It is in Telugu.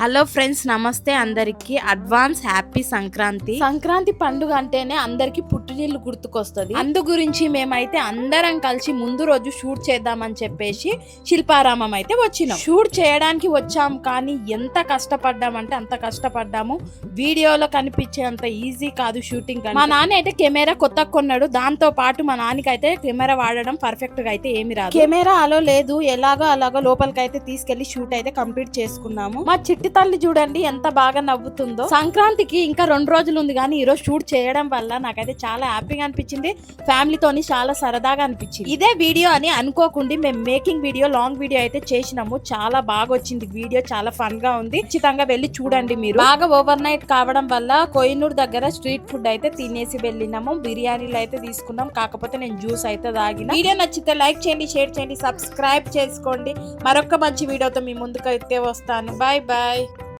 హలో ఫ్రెండ్స్ నమస్తే. అందరికి అడ్వాన్స్ హ్యాపీ సంక్రాంతి. సంక్రాంతి పండుగ అంటేనే అందరికి పుట్టినీళ్ళు గుర్తుకొస్తుంది. అందు గురించి మేమైతే అందరం కలిసి ముందు రోజు షూట్ చేద్దామని చెప్పేసి శిల్పారామం అయితే వచ్చినాం. షూట్ చేయడానికి వచ్చాం కానీ ఎంత కష్టపడ్డామంటే అంత కష్టపడ్డాము. వీడియోలో కనిపించేంత ఈజీ కాదు షూటింగ్ మా నాన్న అయితే కెమెరా కొత్త కొన్నాడు. దాంతో పాటు మా నాన్నకి అయితే కెమెరా వాడడం పర్ఫెక్ట్గా అయితే ఏమి రాదు. కెమెరా అలో లేదు. ఎలాగో అలాగో లోపలికి అయితే తీసుకెళ్ళి షూట్ అయితే కంప్లీట్ చేసుకున్నాము. మా చిట్టి తల్లి చూడండి ఎంత బాగా నవ్వుతుందో. సంక్రాంతికి ఇంకా రెండు రోజులు ఉంది కానీ ఈ రోజు షూట్ చేయడం వల్ల నాకైతే చాలా హ్యాపీగా అనిపించింది. ఫ్యామిలీతోని చాలా సరదాగా అనిపించింది. ఇదే వీడియో అని అనుకోకుండా మేము మేకింగ్ వీడియో లాంగ్ వీడియో అయితే చేసినాము. చాలా బాగా వచ్చింది వీడియో చాలా ఫన్గా ఉంది. ఖచ్చితంగా వెళ్ళి చూడండి మీరు. బాగా ఓవర్ నైట్ కావడం వల్ల కోయినూరు దగ్గర స్ట్రీట్ ఫుడ్ అయితే తినేసి వెళ్ళినాము. బిర్యానీలు అయితే తీసుకున్నాం. కాకపోతే నేను జ్యూస్ అయితే తాగిన. వీడియో నచ్చితే లైక్ చేయండి షేర్ చేయండి సబ్స్క్రైబ్ చేసుకోండి. మరొక మంచి వీడియోతో మీ ముందుకు అయితే వస్తాను. Bye bye.